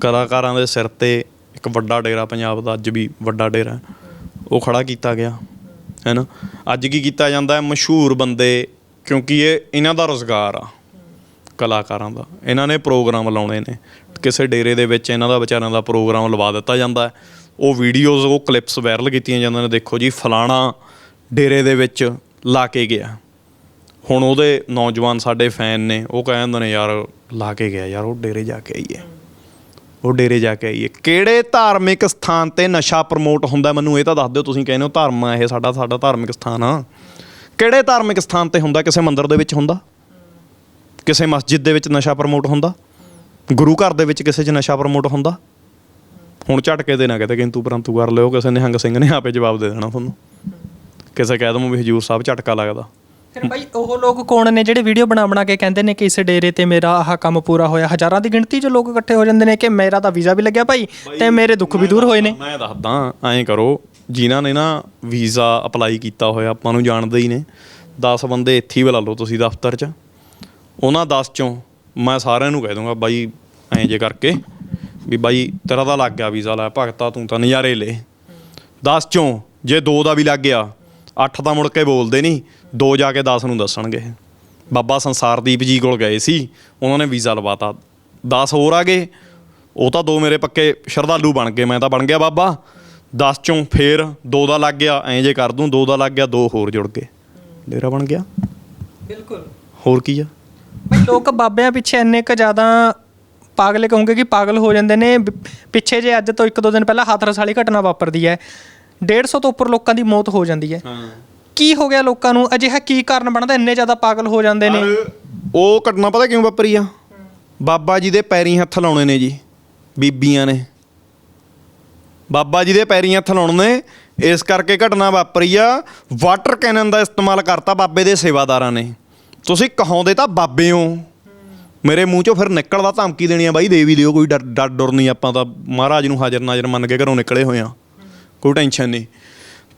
ਕਲਾਕਾਰਾਂ ਦੇ ਸਿਰ ਤੇ ਇੱਕ ਵੱਡਾ ਡੇਰਾ, ਪੰਜਾਬ ਦਾ ਅੱਜ ਵੀ ਵੱਡਾ ਡੇਰਾ, ਉਹ ਖੜਾ ਕੀਤਾ ਗਿਆ ਹੈ ਨਾ ਅੱਜ ਕੀ ਕੀਤਾ ਜਾਂਦਾ ਹੈ? ਮਸ਼ਹੂਰ ਬੰਦੇ, ਕਿਉਂਕਿ ਇਹ ਇਹਨਾਂ ਦਾ ਰੋਜ਼ਗਾਰ ਆ। ਕਲਾਕਾਰਾਂ ਦਾ। ਇਹਨਾਂ ਨੇ ਪ੍ਰੋਗਰਾਮ ਲਾਉਣੇ ਨੇ। ਕਿਸੇ ਡੇਰੇ ਦੇ ਵਿੱਚ ਇਹਨਾਂ ਦਾ ਵਿਚਾਰਿਆਂ ਦਾ ਪ੍ਰੋਗਰਾਮ ਲਵਾ ਦਿੱਤਾ ਜਾਂਦਾ ਹੈ। ਉਹ ਵੀਡੀਓਜ਼ ਉਹ ਕਲਿੱਪਸ ਵਾਇਰਲ ਕੀਤੀਆਂ ਜਾਂਦੀਆਂ ਨੇ। ਦੇਖੋ ਜੀ, ਫਲਾਣਾ ਡੇਰੇ ਦੇ ਵਿੱਚ ਲਾ ਕੇ ਗਿਆ। ਹੁਣ ਉਹਦੇ ਨੌਜਵਾਨ ਸਾਡੇ ਫੈਨ ਨੇ, ਉਹ ਕਹਿੰਦੇ ਨੇ, ਯਾਰ, ਲਾ ਕੇ ਗਿਆ। ਯਾਰ, ਉਹ ਡੇਰੇ ਜਾ ਕੇ ਆਈਏ ਉਹ ਡੇਰੇ ਜਾ ਕੇ ਆਈਏ ਕਿਹੜੇ ਧਾਰਮਿਕ ਸਥਾਨ ਤੇ ਨਸ਼ਾ ਪ੍ਰਮੋਟ ਹੁੰਦਾ? ਮੈਨੂੰ ਇਹ ਤਾਂ ਦੱਸ ਦਿਓ, ਤੁਸੀਂ ਕਹਿੰਦੇ ਹੋ ਧਰਮ ਆ ਇਹ ਸਾਡਾ ਸਾਡਾ ਧਾਰਮਿਕ ਸਥਾਨ ਆ। ਕਿਹੜੇ ਧਾਰਮਿਕ ਸਥਾਨ ਤੇ ਹੁੰਦਾ? ਕਿਸੇ ਮੰਦਿਰ ਦੇ ਵਿੱਚ ਹੁੰਦਾ? ਕਿਸੇ ਮਸਜਿਦ ਦੇ ਵਿੱਚ ਨਸ਼ਾ ਪ੍ਰਮੋਟ ਹੁੰਦਾ? ਗੁਰੂ ਘਰ ਦੇ ਵਿੱਚ ਕਿਸੇ 'ਚ ਨਸ਼ਾ ਪ੍ਰਮੋਟ ਹੁੰਦਾ? ਹੁਣ ਝਟਕੇ ਦੇ ਨਾ ਕਿਤੇ ਕਿੰਤੂ ਪਰੰਤੂ ਕਰ ਲਿਓ ਕਿਸੇ ਨਿਹੰਗ ਸਿੰਘ ਨੇ ਆਪੇ ਜਵਾਬ ਦੇ ਦੇਣਾ ਤੁਹਾਨੂੰ। ਕਿਸੇ ਕਹਿ ਦਮੋ ਵੀ ਹਜੂਰ ਸਾਹਿਬ ਝਟਕਾ ਲੱਗਦਾ। ਫਿਰ ਬਾਈ ਉਹ ਲੋਕ ਕੌਣ ਨੇ ਜਿਹੜੇ ਵੀਡੀਓ ਬਣਾ ਬਣਾ ਕੇ ਕਹਿੰਦੇ ਨੇ ਕਿ ਇਸ ਡੇਰੇ ਤੇ ਮੇਰਾ ਆਹ ਕੰਮ ਪੂਰਾ ਹੋਇਆ? ਹਜ਼ਾਰਾਂ ਦੀ ਗਿਣਤੀ 'ਚ ਲੋਕ ਇਕੱਠੇ ਹੋ ਜਾਂਦੇ ਨੇ ਕਿ ਮੇਰਾ ਤਾਂ ਵੀਜ਼ਾ ਵੀ ਲੱਗਿਆ ਭਾਈ ਤੇ ਮੇਰੇ ਦੁੱਖ ਵੀ ਦੂਰ ਹੋਏ ਨੇ। ਮੈਂ ਦੱਸਦਾ ਐਂ ਕਰੋ ਜਿਨ੍ਹਾਂ ਨੇ ਨਾ ਵੀਜ਼ਾ ਅਪਲਾਈ ਕੀਤਾ ਹੋਇਆ ਆਪਾਂ ਨੂੰ ਜਾਣਦੇ ਹੀ ਨੇ। 10 ਬੰਦੇ ਇੱਥੇ ਹੀ ਬੁਲਾ ਲਓ ਤੁਸੀਂ ਦਫ਼ਤਰ 'ਚ। ਉਹਨਾਂ 10 ਚੋਂ ਮੈਂ ਸਾਰਿਆਂ ਨੂੰ ਕਹਿ ਦੂੰਗਾ ਬਾਈ ਐਂ ਜੇ ਕਰਕੇ ਵੀ ਬਾਈ ਤੇਰਾ ਤਾਂ ਲੱਗ ਗਿਆ ਵੀਜ਼ਾ ਲੈ ਭਗਤਾ ਤੂੰ ਤਾਂ ਨਜ਼ਾਰੇ ਲੈ। 10 ਚੋਂ ਜੇ 2 ਦਾ ਵੀ ਲੱਗ ਗਿਆ 8 ਤਾਂ ਮੁੜ ਕੇ ਬੋਲਦੇ ਨਹੀਂ 2 ਜਾ ਕੇ 10 ਨੂੰ ਦੱਸਣਗੇ। ਬਾਬਾ ਸੰਸਾਰਦੀਪ ਜੀ ਕੋਲ ਗਏ ਸੀ ਉਹਨਾਂ ਨੇ ਵੀਜ਼ਾ ਲਵਾਤਾ। 10 ਹੋਰ ਆ ਗਏ ਉਹ ਤਾਂ ਦੋ ਮੇਰੇ ਪੱਕੇ ਸ਼ਰਧਾਲੂ ਬਣ ਗਏ ਮੈਂ ਤਾਂ ਬਣ ਗਿਆ ਬਾਬਾ। 10 ਚੋਂ ਫੇਰ 2 ਦਾ ਲੱਗ ਗਿਆ ਐਂ ਜੇ ਕਰ ਦੂੰ 2 ਦਾ ਲੱਗ ਗਿਆ 2 ਹੋਰ ਜੁੜ ਗਏ। ਡੇਰਾ ਬਣ ਗਿਆ। ਬਿਲਕੁਲ। ਹੋਰ ਕੀ ਆ? ਬਈ ਲੋਕ ਬਾਬਿਆਂ ਪਿੱਛੇ ਇੰਨੇ ਕ ਜ਼ਿਆਦਾ ਪਾਗਲੇ ਕਹੋਗੇ ਕਿ ਪਾਗਲ ਹੋ ਜਾਂਦੇ ਨੇ ਬ- ਪਿੱਛੇ ਜੇ ਅੱਜ ਤੋਂ ਇੱਕ ਦੋ ਦਿਨ ਪਹਿਲਾਂ ਹਾਥਰਸ ਵਾਲੀ ਘਟਨਾ ਵਾਪਰਦੀ ਹੈ 150 ਤੋਂ ਉੱਪਰ ਲੋਕਾਂ ਦੀ ਮੌਤ ਹੋ ਜਾਂਦੀ ਹੈ। ਹਾਂ। ਕੀ ਹੋ ਗਿਆ ਲੋਕਾਂ ਨੂੰ? ਅਜਿਹਾ ਕੀ ਕਾਰਨ ਬਣਦਾ? ਇੰਨੇ ਜ਼ਿਆਦਾ ਪਾਗਲ ਹੋ ਜਾਂਦੇ ਨੇ। ਉਹ ਘਟਨਾ ਪਤਾ ਕਿਉਂ ਵਾਪਰੀ ਆ? ਬਾਬਾ ਜੀ ਦੇ ਪੈਰੀਂ ਹੱਥ ਲਾਉਣੇ ਨੇ ਜੀ ਬੀਬੀਆਂ ਨੇ। ਬਾਬਾ ਜੀ ਦੇ ਪੈਰੀਂ ਹੱਥ ਲਾਉਣੇ ਨੇ ਇਸ ਕਰਕੇ ਘਟਨਾ ਵਾਪਰੀ ਆ। ਵਾਟਰ ਕੈਨਨ ਦਾ ਇਸਤੇਮਾਲ ਕਰਤਾ ਬਾਬੇ ਦੇ ਸੇਵਾਦਾਰਾਂ ਨੇ। ਤੁਸੀਂ ਕਹਾਉਂਦੇ ਤਾਂ ਬਾਬੇ ਹੋ। ਮੇਰੇ ਮੂੰਹ ਚੋਂ ਫਿਰ ਨਿਕਲਦਾ ਧਮਕੀ ਦੇਣੀ ਆ ਬਾਈ, ਦੇ ਵੀ ਲਿਓ ਕੋਈ ਡਰ ਡਰ ਡਰ ਨਹੀਂ ਆਪਾਂ ਤਾਂ ਮਹਾਰਾਜ ਨੂੰ ਹਾਜ਼ਰ ਨਾਜ਼ਰ ਮੰਨ ਕੇ ਘਰੋਂ ਨਿਕਲੇ ਹੋਏ ਆ। ਕੋਈ ਟੈਨਸ਼ਨ ਨਹੀਂ।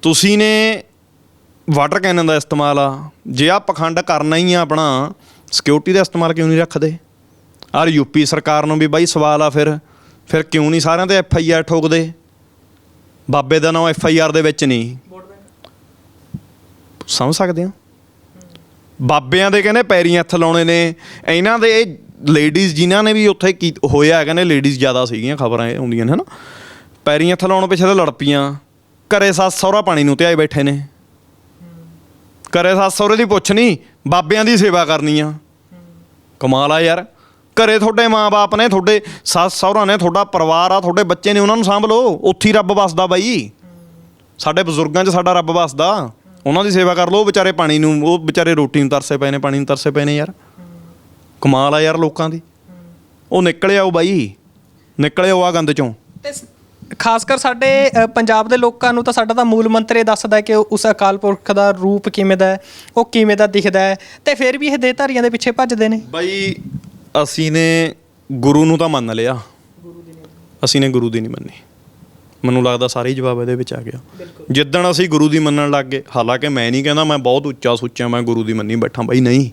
ਤੁਸੀਂ ਨੇ ਵਾਟਰ ਕੈਨਨ ਦਾ ਇਸਤੇਮਾਲ ਆ। ਜੇ ਆ ਪਖੰਡ ਕਰਨਾ ਹੀ ਆ ਆਪਣਾ ਸਿਕਿਉਰਿਟੀ ਦਾ ਇਸਤੇਮਾਲ ਕਿਉਂ ਨਹੀਂ ਰੱਖਦੇ? ਆਰ ਯੂਪੀ ਸਰਕਾਰ ਨੂੰ ਵੀ ਬਾਈ ਸਵਾਲ ਆ ਫਿਰ। ਫਿਰ ਕਿਉਂ ਨਹੀਂ ਸਾਰਿਆਂ ਤੇ ਐਫ ਆਈ ਆਰ ਠੋਕਦੇ? ਬਾਬੇ ਦਾ ਨਾਮ ਐਫ ਆਈ ਆਰ ਦੇ ਵਿੱਚ ਨਹੀਂ। ਸਮਝ ਸਕਦੇ ਹੋ? ਬਾਬਿਆਂ ਦੇ ਕਹਿੰਦੇ ਪੈਰੀਂ ਹੱਥ ਲਾਉਣੇ ਨੇ। ਇਹਨਾਂ ਦੇ ਲੇਡੀਜ਼ ਜਿਨ੍ਹਾਂ ਨੇ ਵੀ ਉੱਥੇ ਕੀ ਹੋਇਆ, ਕਹਿੰਦੇ ਲੇਡੀਜ਼ ਜ਼ਿਆਦਾ ਸੀਗੀਆਂ ਖਬਰਾਂ ਇਹ ਆਉਂਦੀਆਂ ਨੇ, ਹਨਾ। ਪੈਰੀਂ ਹੱਥ ਲਾਉਣ ਪਿੱਛੇ ਤਾਂ ਲੜ ਪਈਆਂ ਘਰੇ ਸੱਸ ਸਹੁਰਾ ਪਾਣੀ ਨੂੰ ਧਿਆਏ ਬੈਠੇ ਨੇ। ਘਰੇ ਸੱਸ ਸਹੁਰੇ ਦੀ ਪੁੱਛ ਨਹੀਂ ਬਾਬਿਆਂ ਦੀ ਸੇਵਾ ਕਰਨੀ ਆ। ਕਮਾਲ ਆ ਯਾਰ। ਘਰੇ ਤੁਹਾਡੇ ਮਾਪੇ ਨੇ, ਤੁਹਾਡੇ ਸੱਸ ਸਹੁਰਾ ਨੇ, ਤੁਹਾਡਾ ਪਰਿਵਾਰ ਆ, ਤੁਹਾਡੇ ਬੱਚੇ ਨੇ, ਉਹਨਾਂ ਨੂੰ ਸਾਂਭ ਲਓ। ਉੱਥੇ ਹੀ ਰੱਬ ਵਸਦਾ ਬਾਈ। ਸਾਡੇ ਬਜ਼ੁਰਗਾਂ 'ਚ ਸਾਡਾ ਰੱਬ ਵਸਦਾ। ਉਹਨਾਂ ਦੀ ਸੇਵਾ ਕਰ ਲਓ ਉਹ ਵਿਚਾਰੇ ਪਾਣੀ ਨੂੰ ਉਹ ਵਿਚਾਰੇ ਰੋਟੀ ਨੂੰ ਤਰਸੇ ਪਏ ਨੇ ਪਾਣੀ ਨੂੰ ਤਰਸੇ ਪਏ ਨੇ ਯਾਰ। ਕਮਾਲ ਆ ਯਾਰ ਲੋਕਾਂ ਦੀ। ਉਹ ਨਿਕਲਿਆ ਉਹ ਬਾਈ ਨਿਕਲਿਆ ਉਹ ਆ ਗੰਦ ਚੋਂ। ਤੇ ਖਾਸ ਕਰ ਸਾਡੇ ਪੰਜਾਬ ਦੇ ਲੋਕਾਂ ਨੂੰ ਤਾਂ ਸਾਡਾ ਤਾਂ ਮੂਲ ਮੰਤਰ ਇਹ ਦੱਸਦਾ ਹੈ ਕਿ ਉਸ ਅਕਾਲ ਪੁਰਖ ਦਾ ਰੂਪ ਕਿਵੇਂ ਦਾ ਹੈ ਉਹ ਕਿਵੇਂ ਦਾ ਦਿਖਦਾ ਹੈ ਤੇ ਫਿਰ ਵੀ ਇਹ ਦੇਹਧਾਰੀਆਂ ਦੇ ਪਿੱਛੇ ਭੱਜਦੇ ਨੇ। ਬਾਈ ਅਸੀਂ ਨੇ ਗੁਰੂ ਨੂੰ ਤਾਂ ਮੰਨ ਲਿਆ। ਅਸੀਂ ਨੇ ਗੁਰੂ ਦੀ ਨਹੀਂ ਮੰਨੀ। ਮੈਨੂੰ ਲੱਗਦਾ ਸਾਰੇ ਹੀ ਜਵਾਬ ਇਹਦੇ ਵਿੱਚ ਆ ਗਿਆ। ਜਿੱਦਣ ਅਸੀਂ ਗੁਰੂ ਦੀ ਮੰਨਣ ਲੱਗ ਗਏ ਹਾਲਾਂਕਿ ਮੈਂ ਨਹੀਂ ਕਹਿੰਦਾ ਮੈਂ ਬਹੁਤ ਉੱਚਾ ਸੁੱਚਾ ਮੈਂ ਗੁਰੂ ਦੀ ਮੰਨੀ ਬੈਠਾ ਬਾਈ ਨਹੀਂ।